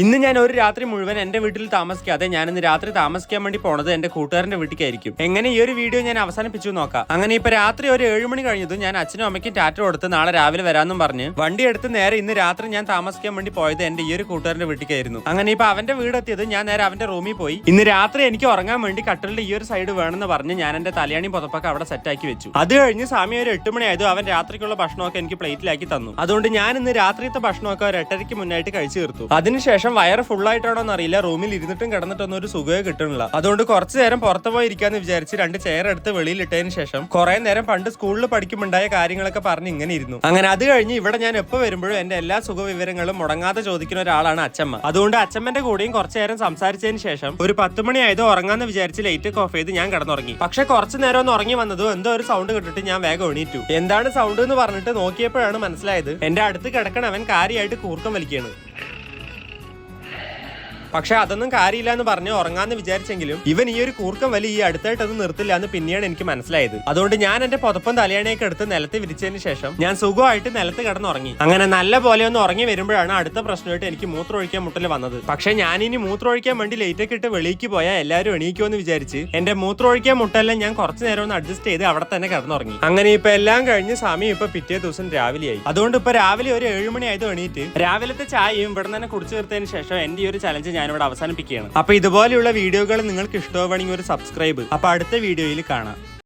ഇന്ന് ഞാൻ ഒരു രാത്രി മുഴുവൻ എന്റെ വീട്ടിൽ താമസിക്കാതെ ഞാൻ ഇന്ന് രാത്രി താമസിക്കാൻ വേണ്ടി പോണത് എന്റെ കൂട്ടുകാരന്റെ വീട്ടിലേക്കായിരിക്കും എങ്ങനെ ഈ ഒരു വീഡിയോ ഞാൻ അവസാനിപ്പിച്ചു നോക്കാം. അങ്ങനെ ഇപ്പൊ രാത്രി ഒരു ഏഴ് മണി കഴിഞ്ഞതും ഞാൻ അച്ഛനും അമ്മയ്ക്കും ടാറ്റ കൊടുത്ത് നാളെ രാവിലെ വരാമെന്നും പറഞ്ഞ് വണ്ടി എടുത്ത് നേരെ ഇന്ന് രാത്രി ഞാൻ താമസിക്കാൻ വേണ്ടി പോയത് എന്റെ ഈ ഒരു കൂട്ടുകാരന്റെ വീട്ടിലേക്കായിരുന്നു അങ്ങനെ ഇപ്പൊ അവന്റെ വീടെത്തിയത് ഞാൻ നേരെ അവന്റെ റൂമിൽ പോയി. ഇന്ന് രാത്രി എനിക്ക് ഉറങ്ങാൻ വേണ്ടി കട്ടലിന്റെ ഈ ഒരു സൈഡ് വേണമെന്ന് പറഞ്ഞ് ഞാൻ എന്റെ തലയാണി പുതപ്പൊക്കെ അവിടെ സെറ്റാക്കി വെച്ചു. അത് കഴിഞ്ഞ് സമയം ഒരു എട്ട് മണി ആയതും അവൻ രാത്രിക്കുള്ള ഭക്ഷണമൊക്കെ എനിക്ക് പ്ലേറ്റിലാക്കി തന്നു. അതുകൊണ്ട് ഞാൻ ഇന്ന് രാത്രിയത്തെ ഭക്ഷണമൊക്കെ ഒരു എട്ടരയ്ക്ക് മുന്നായിട്ട് കഴിച്ചു തീർത്തു. അതിനുശേഷം വയറ് ഫുൾ ആയിട്ടാണോ എന്നറിയില്ല റൂമിൽ ഇരുന്നിട്ടും കിടന്നിട്ടൊന്നും ഒരു സുഖമേ കിട്ടണില്ല അതുകൊണ്ട് കുറച്ചു നേരം പുറത്തു പോയി ഇരിക്കാന്ന് വിചാരിച്ച് രണ്ട് ചെയർ എടുത്ത് വെളിയിൽ ഇട്ടതിന് ശേഷം കുറെ നേരം പണ്ട് സ്കൂളിൽ പഠിക്കുമ്പോണ്ടായ കാര്യങ്ങളൊക്കെ പറഞ്ഞ് ഇങ്ങനെ ഇരുന്നു. അങ്ങനെ അത് കഴിഞ്ഞ് ഇവിടെ ഞാൻ എപ്പോ വരുമ്പോഴും എന്റെ എല്ലാ സുഖവിവരങ്ങളും മുടങ്ങാതെ ചോദിക്കുന്ന ഒരാളാണ് അച്ഛമ്മ അതുകൊണ്ട് അച്ഛമ്മന്റെ കൂടെയും കുറച്ചു നേരം സംസാരിച്ചതിന് ശേഷം ഒരു പത്ത് മണി ആയത് ഉറങ്ങാന്ന് വിചാരിച്ച് ലൈറ്റ് ഓഫ് ചെയ്ത് ഞാൻ കിടന്നുറങ്ങി. പക്ഷെ കുറച്ചു നേരം ഒന്ന് ഉറങ്ങി വന്നതും എന്തോ ഒരു സൗണ്ട് കേട്ടിട്ട് ഞാൻ വേഗം എണീറ്റു. എന്താണ് സൗണ്ട് എന്ന് പറഞ്ഞിട്ട് നോക്കിയപ്പോഴാണ് മനസ്സിലായത് എന്റെ അടുത്ത് കിടക്കണവൻ കാര്യമായിട്ട് കൂർക്കം വലിക്കുകയാണ്. പക്ഷെ അതൊന്നും കാര്യമില്ല എന്ന് പറഞ്ഞ് ഉറങ്ങാന്ന് വിചാരിച്ചെങ്കിലും ഇവൻ ഈ ഒരു കൂർക്കം വലി ഈ അടുത്തായിട്ടൊന്നും നിർത്തില്ല എന്ന് പിന്നെയാണ് എനിക്ക് മനസ്സിലായത്. അതുകൊണ്ട് ഞാൻ എന്റെ പുതപ്പം തലയണയൊക്കെ എടുത്ത് നിലത്ത് വിരിച്ചതിന് ശേഷം ഞാൻ സുഖമായിട്ട് നിലത്ത് കിടന്നുറങ്ങി. അങ്ങനെ നല്ല പോലെ ഒന്ന് ഉറങ്ങി വരുമ്പോഴാണ് അടുത്ത പ്രശ്നമായിട്ട് എനിക്ക് മൂത്രമൊഴിക്കാൻ മുട്ടൽ വന്നത്. പക്ഷെ ഞാൻ ഇനി മൂത്രമൊഴിക്കാൻ വേണ്ടി ലൈറ്റ് ഒക്കെ ഇട്ട് വെളിക്ക് പോയാൽ എല്ലാവരും എണീക്കുമെന്ന് വിചാരിച്ച് എന്റെ മൂത്രമൊഴിക്കാൻ മുട്ടെല്ലാം ഞാൻ കുറച്ച് നേരം ഒന്ന് അഡ്ജസ്റ്റ് ചെയ്ത് അവിടെ തന്നെ കിടന്നുറങ്ങി. അങ്ങനെ ഇപ്പൊ എല്ലാം കഴിഞ്ഞ് സമയം ഇപ്പൊ പിറ്റേ ദിവസം രാവിലെയായി. അതുകൊണ്ട് ഇപ്പൊ രാവിലെ ഒരു ഏഴുമണി ആയത് എണീറ്റ് രാവിലത്തെ ചായയും ഇവിടെ തന്നെ കുടിച്ചു തീർത്തതിന് ശേഷം എന്റെ ഈ ഒരു ചലഞ്ച് ഞാൻ ഇവിടെ അവസാനിപ്പിക്കുകയാണ്. അപ്പൊ ഇതുപോലെയുള്ള വീഡിയോകൾ നിങ്ങൾക്ക് ഇഷ്ടമാണെങ്കിൽ ഒരു സബ്സ്ക്രൈബ് അപ്പൊ അടുത്ത വീഡിയോയിൽ കാണാം.